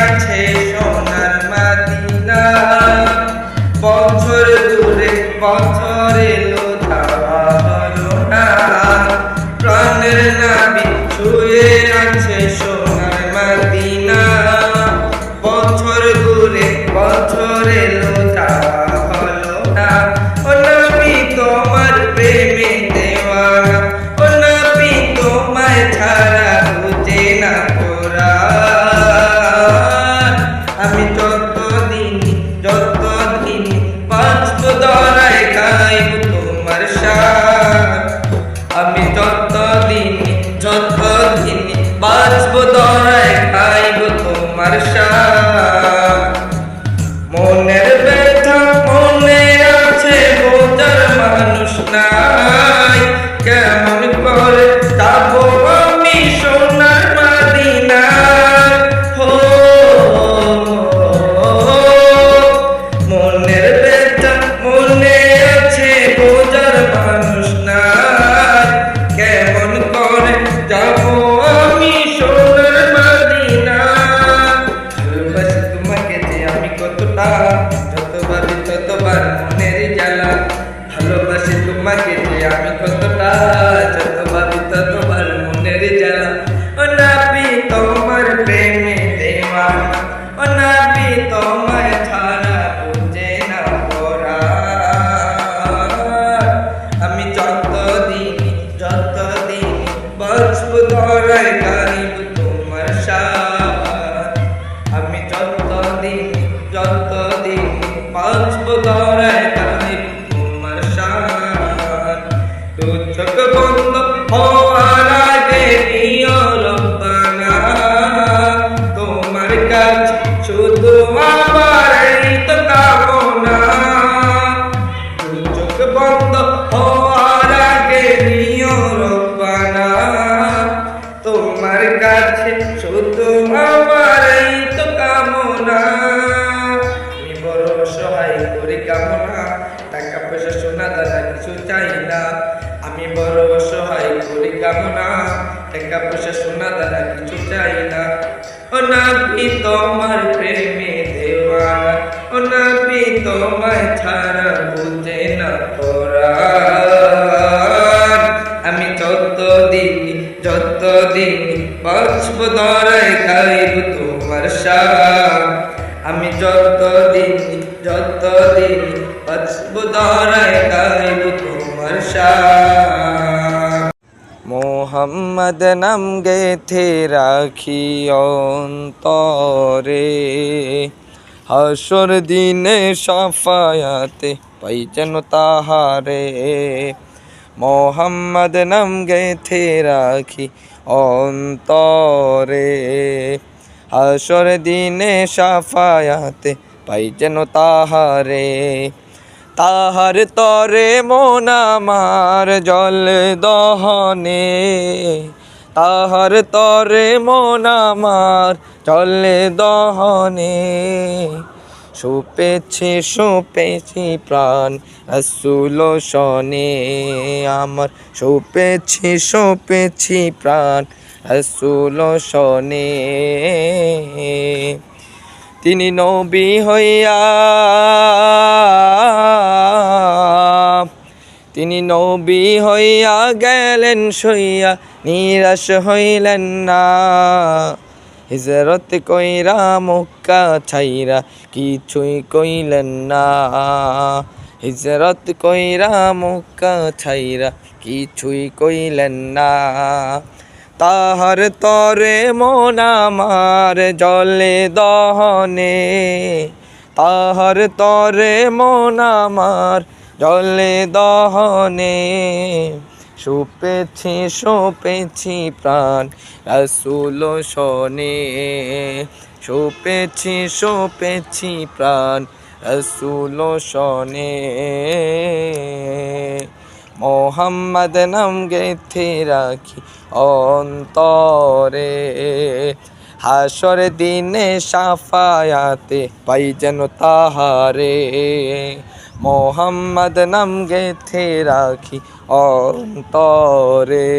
আছে সোনার মাদিনা। দূরে বছর এলো না আছে সোনার মাদিনা। বছর দূরে বছর আমি কতটা যতবার ততবার মনের জ্বালা ও নাবি তোমার প্রেমে দেওয়ানা ও নাবি তোমার ছাড়া বুঝে না পরাণ। আমি যতদিন যতদিন বাঁচব ধরায় গাইব তোমার সাথ আমি যতদিন যতদিন বাঁচব ধরায় তোমার কাছে শুধু আমার তো কামনা। আমি বড় সহায় করি কামনা, টাকা পয়সা, সোনা দাদা কিছু চাই না। আমি বড় সহায় করি কামনা, টাকা পয়সা, সোনা দাদা কিছু চাই না। ও নাবি তোমার প্রেমে দেওয়ানা ও নাবি তোমায় ছাড়া বুঝে না কোরআন আমি যতদিন যতদিন মোহাম্মদ নাম গেথে রাখি অন্তরে। হাসর দিনে সাফায়াতে পাই তাহারে। মোহাম্মদ নাম গেথে রাখি অন্তরে হাসর দিনে সাফায়াতে পাই যেন তাহারে তাহার তরে মন আমার জল দহনে তাহার তরে মন আমার জলে দহনে সুপেছি সুপেছি প্রাণ রসুল শনে আমার। সুপেছি সুপেছি প্রাণ রসুল শনে। তিনি নবী হইয়া, তিনি নবী হইয়া গেলেন, সইয়া নিরাশ হইলেন না। হিজরত কইরা মক্কা ছাইরা কিছুই কইলেন না। হিজরত কইরা মক্কা ছাইরা কিছুই কইলেন না। তাহার তরে মন আমার জলে দহনে, তাহার তরে মন আমার জলে দহনে। সুপেছি সুপেছি প্রাণ। রসুল শোনে, সুপেছি সুপেছি প্রাণ। রসুল শোনে, মোহাম্মদ নাম গেথে রাখি অন্তরে। হাসর দিনে সাফায়াতে পাই যেন তাহারে। মোহাম্মদ নাম গেথে রাখি অন্তরে।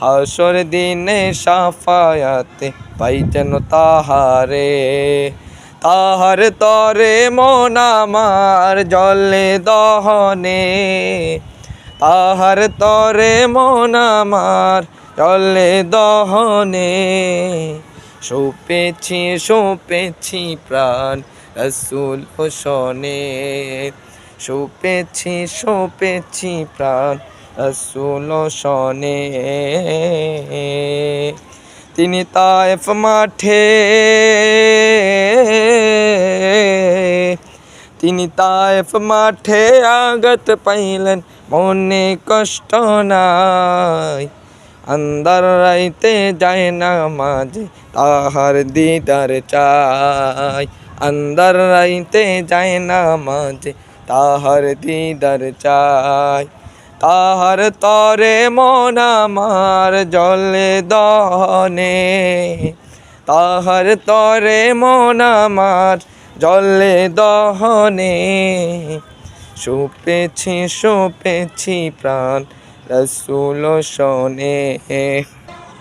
হাসর দিনে সাফায়াতে পাই যেন তাহারে। তাহার তরে মন জলে দহনে। তাহার তরে মন জলে দহনে। সোপেছি সোপেছি প্রাণ রসুল শোনে সোপেছি সোপেছি প্রাণ রসুল শোনে তিনি তায়েফ মাঠে। তিনি তায়েফ মাঠে আগত পাইলেন, মনে কষ্ট নাই। আন্দার রাইতে যায় না মাঝে তাহার দিদার চাই আন্দার রাইতে যায় না মাঝে তাহার দিদার চাই তাহার তরে মন আমার জলে দহনে তাহার তরে মন আমার জলে দহনে সুপেছি সুপেছি প্রাণ রসুল শোনে।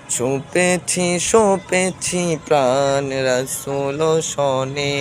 ছুপেছি সোপেছি প্রাণ রসুল শোনে।